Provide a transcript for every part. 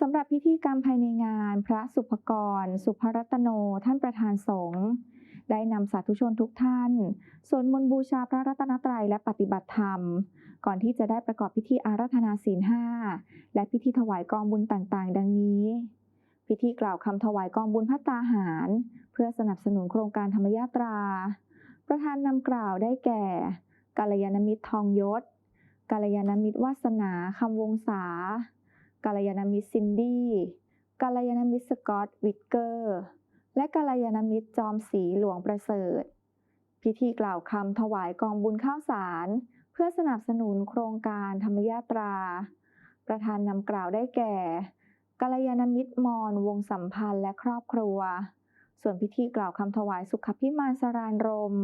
สำหรับพิธีกรรมภายในงาน พระสุภกร สุภรัตโน ท่านประธานสงฆ์ได้นำสาธุชนทุกท่านสวดมนต์บูชาพระรัตนตรัยและปฏิบัติธรรม ก่อนที่จะได้ประกอบพิธีอาราธนาศีลห้าและพิธีถวายกองบุญต่างๆ ดังนี้ พิธีกล่าวคำถวายกองบุญพัตตาหาร เพื่อสนับสนุนโครงการธรรมยาตรา ประธานนำกล่าวได้แก่กาลยานมิตรทองยศกาลยานมิตรวาสนาคำวงศา กาลยานมิตรซินดี้กาลยานมิตรสกอตวิทเกอร์ และกาลยานมิตรจอมศรีหลวงประเสริฐ พิธีกล่าวคำถวายกองบุญข้าวสาร เพื่อสนับสนุนโครงการธรรมยาตรา ประธานนำกล่าวได้แก่กาลยานมิตรมอนวงสัมพันธ์และครอบครัว ส่วนพิธีกล่าวคำถวายสุขพิมานสรานรม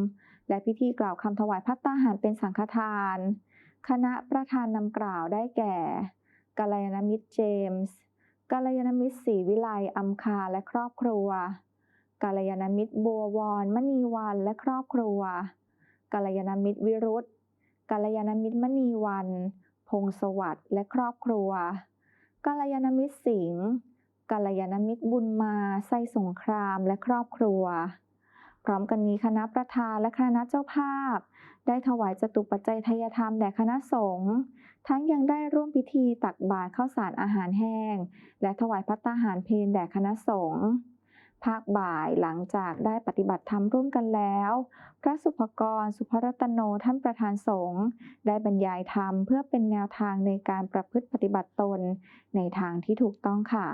และพิธีกล่าวคำถวายพัตตาหารเป็นสังฆทาน คณะประธานนำกล่าวได้แก่ กาลยานมิตรเจมส์กาลยานมิตรศรีวิไลอัมคาและครอบครัวกาลยานมิตรบัววรมณีวันและครอบครัวกาลยานมิตรวิรุธกาลยานมิตรมณีวันพงศวัสดิ์และครอบครัวกาลยานมิตรสิงห์กาลยานมิตรบุญมาไซสงครามและครอบครัว ร้อมกันนี้คณะประธานและคณะเจ้าภาพ ได้ถวายจตุปัจจัยทายธรรมแด่คณะสงฆ์ทั้งยังได้ร่วมพิธีตักบาตรข้าวสารอาหารแห้ง และถวายพัตตาหารเพลแด่คณะสงฆ์ภาคบ่ายหลังจากได้ปฏิบัติธรรมร่วมกันแล้ว พระสุภกรสุภรัตโนท่านประธานสงฆ์ได้บรรยายธรรมเพื่อเป็นแนวทางในการประพฤติปฏิบัติตน ในทางที่ถูกต้องค่ะ